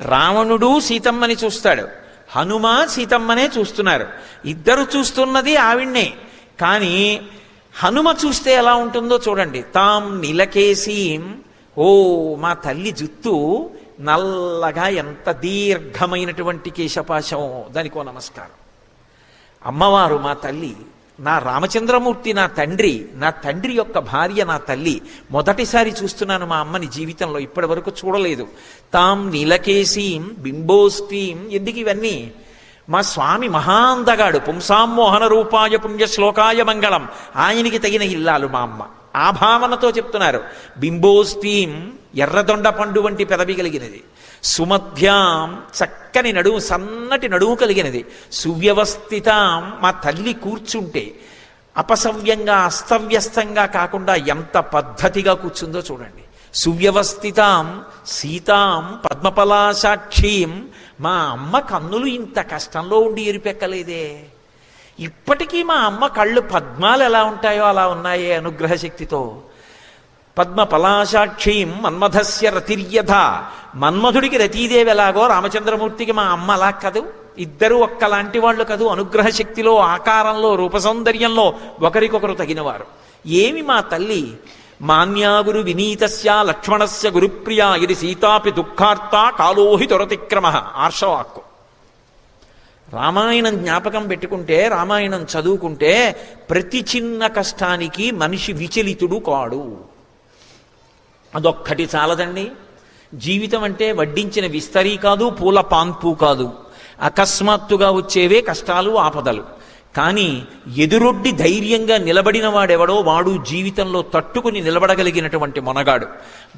రావణుడు సీతమ్మని చూస్తాడు. హనుమ సీతమ్మనే చూస్తున్నారు. ఇద్దరు చూస్తున్నది ఆవిడ్నే. కానీ హనుమ చూస్తే ఎలా ఉంటుందో చూడండి. తాం నిలకేసి ఓ మా తల్లి జుత్తు నల్లగా ఎంత దీర్ఘమైనటువంటి కేశపాశం. దానికో నమస్కారం. అమ్మవారు మా తల్లి నా రామచంద్రమూర్తి నా తండ్రి నా తండ్రి యొక్క భార్య నా తల్లి మొదటిసారి చూస్తున్నాను మా అమ్మని జీవితంలో ఇప్పటి వరకు చూడలేదు. తాం నీలకేశీం బింబోస్టీం ఎందుకు ఇవన్నీ? మా స్వామి మహాందగాడు పుంసామోహన రూపాయ పుణ్య శ్లోకాయ మంగళం ఆయనకి తగిన ఇల్లాలు మా అమ్మ. ఆ భావనతో చెప్తున్నారు బింబోస్తీం ఎర్రదొండ పండు వంటి పెదవి కలిగినది. సుమధ్యాం చక్కని నడుము సన్నటి నడుము కలిగినది. సువ్యవస్థితాం మా తల్లి కూర్చుంటే అపసవ్యంగా అస్తవ్యస్తంగా కాకుండా ఎంత పద్ధతిగా కూర్చుందో చూడండి. సువ్యవస్థితాం సీతాం పద్మపలాసాక్షీం మా అమ్మ కన్నులు ఇంత కష్టంలో ఉండి ఎరిపెక్కలేదే. ఇప్పటికీ మా అమ్మ కళ్ళు పద్మాలు ఎలా ఉంటాయో అలా ఉన్నాయి అనుగ్రహ శక్తితో. పద్మ పలాశాక్షీం మన్మథస్య రతిర్యథ. మన్మధుడికి రతీదేవి ఎలాగో రామచంద్రమూర్తికి మా అమ్మ అలా కదూ. ఇద్దరు ఒక్కలాంటి వాళ్ళు కదూ. అనుగ్రహ శక్తిలో ఆకారంలో రూప సౌందర్యంలో ఒకరికొకరు తగినవారు. ఏమి మా తల్లి? మాన్యాగురు వినీతస్య లక్ష్మణస్య గురుప్రియా. ఇది సీతాపి దుఃఖార్త కాలోహి తొరతిక్రమ ఆర్షవాక్కు. రామాయణం జ్ఞాపకం పెట్టుకుంటే రామాయణం చదువుకుంటే ప్రతి చిన్న కష్టానికి మనిషి విచలితుడు కాడు. అదొక్కటి చాలదండి. జీవితం అంటే వడ్డించిన విస్తరీ కాదు పూల పాన్పు కాదు. అకస్మాత్తుగా వచ్చేవే కష్టాలు ఆపదలు. కానీ ఎదురొడ్డి ధైర్యంగా నిలబడిన వాడెవడో వాడు జీవితంలో తట్టుకుని నిలబడగలిగినటువంటి మొనగాడు.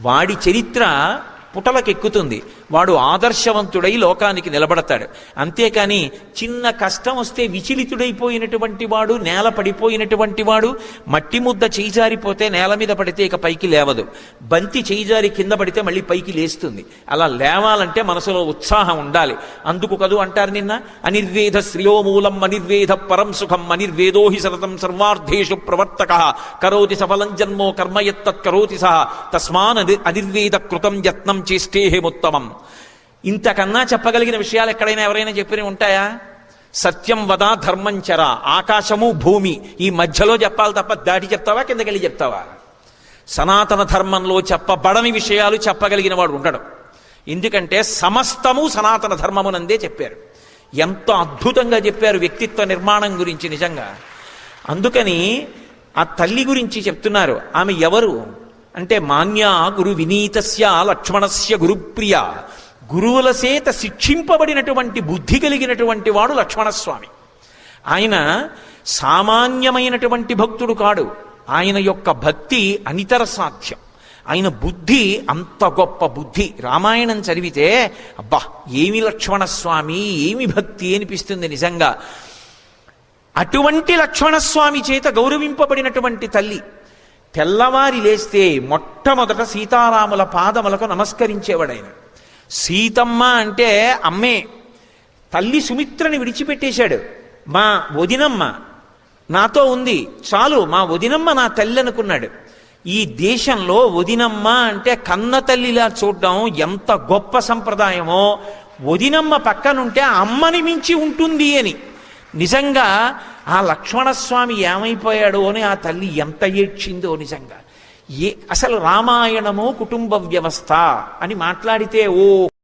వాడి చరిత్ర పుటలకెక్కుతుంది. వాడు ఆదర్శవంతుడై లోకానికి నిలబడతాడు. అంతేకాని చిన్న కష్టం వస్తే విచలితుడైపోయినటువంటి వాడు నేల పడిపోయినటువంటి వాడు మట్టి ముద్ద చేయిజారిపోతే నేల మీద పడితే ఇక పైకి లేవదు. బంతి చేయిజారి కింద పడితే మళ్ళీ పైకి లేస్తుంది. అలా లేవాలంటే మనసులో ఉత్సాహం ఉండాలి. అందుకు కదూ అంటారు నిన్న? అనిర్వేద శ్రియోమూలం అనిర్వేద పరం సుఖం అనిర్వేదో హి సతతం సర్వార్థేషు ప్రవర్తక. కరోతి సఫలం జన్మో కర్మయత్తత్ కరోతి సహ. తస్మాన్ అది అనిర్వేద కృతం యత్నం చేష్టేహేముత్తమం ఇంతకన్నా చెప్పగలిగిన విషయాలు ఎక్కడైనా ఎవరైనా చెప్పిన ఉంటాయా? సత్యం వదా ధర్మం చరా ఆకాశము భూమి. ఈ మధ్యలో చెప్పాలి తప్ప దాటి చెప్తావా? కిందకెళ్ళి చెప్తావా? సనాతన ధర్మంలో చెప్పబడని విషయాలు చెప్పగలిగిన వాడు ఉండడు. ఎందుకంటే సమస్తము సనాతన ధర్మమునందే చెప్పారు. ఎంతో అద్భుతంగా చెప్పారు వ్యక్తిత్వ నిర్మాణం గురించి నిజంగా. అందుకని ఆ తల్లి గురించి చెప్తున్నారు. ఆమె ఎవరు? అంటే మాన్యా గురు వినీతస్య లక్ష్మణస్య గురుప్రియ. గురువుల చేత శిక్షింపబడినటువంటి బుద్ధి కలిగినటువంటి వాడు లక్ష్మణస్వామి. ఆయన సామాన్యమైనటువంటి భక్తుడు కాడు. ఆయన యొక్క భక్తి అనితర సాధ్యం. ఆయన బుద్ధి అంత గొప్ప బుద్ధి. రామాయణం చదివితే అబ్బా ఏమి లక్ష్మణస్వామి ఏమి భక్తి అనిపిస్తుంది నిజంగా. అటువంటి లక్ష్మణస్వామి చేత గౌరవింపబడినటువంటి తల్లి తెల్లవారి లేస్తే మొట్టమొదట సీతారాముల పాదములకు నమస్కరించేవాడు ఆయన సీతమ్మ అంటే అమ్మే. తల్లి సుమిత్రని విడిచిపెట్టేశాడు. మా వదినమ్మ నాతో ఉంది. చాలు మా వదినమ్మ నా తల్లి అనుకున్నాడు. ఈ దేశంలో వదినమ్మ అంటే కన్న తల్లిలా చూడడం ఎంత గొప్ప సంప్రదాయమో. వదినమ్మ పక్కనుంటే అమ్మని మించి ఉంటుంది అని. నిజంగా ఆ లక్ష్మణస్వామి ఏమైపోయాడో అని ఆ తల్లి ఎంత ఏడ్చిందో నిజంగా. ఏ అసలు రామాయణము కుటుంబ వ్యవస్థ అని మాట్లాడితే ఓ